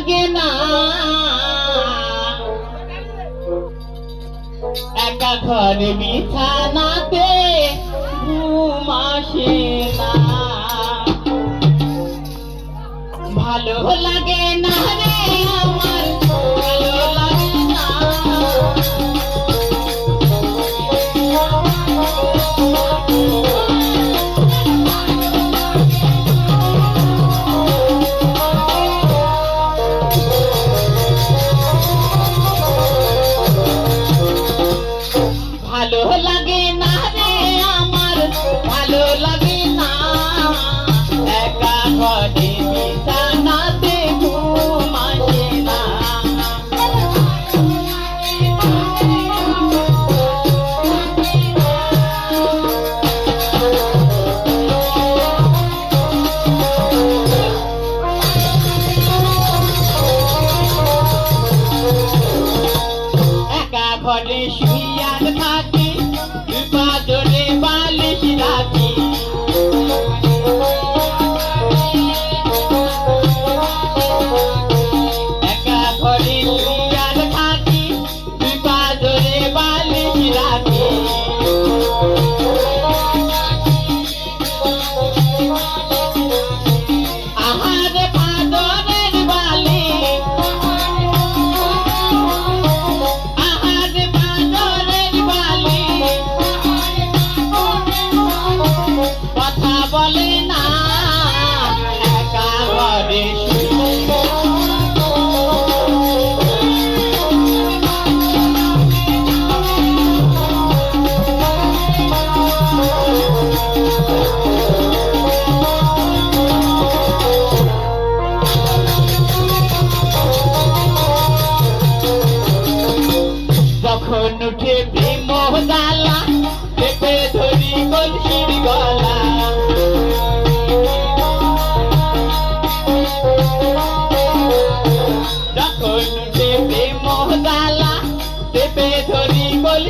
লাগে না। একা ঘরে বিছানাতে ঘুম আসে না। ভালো লাগে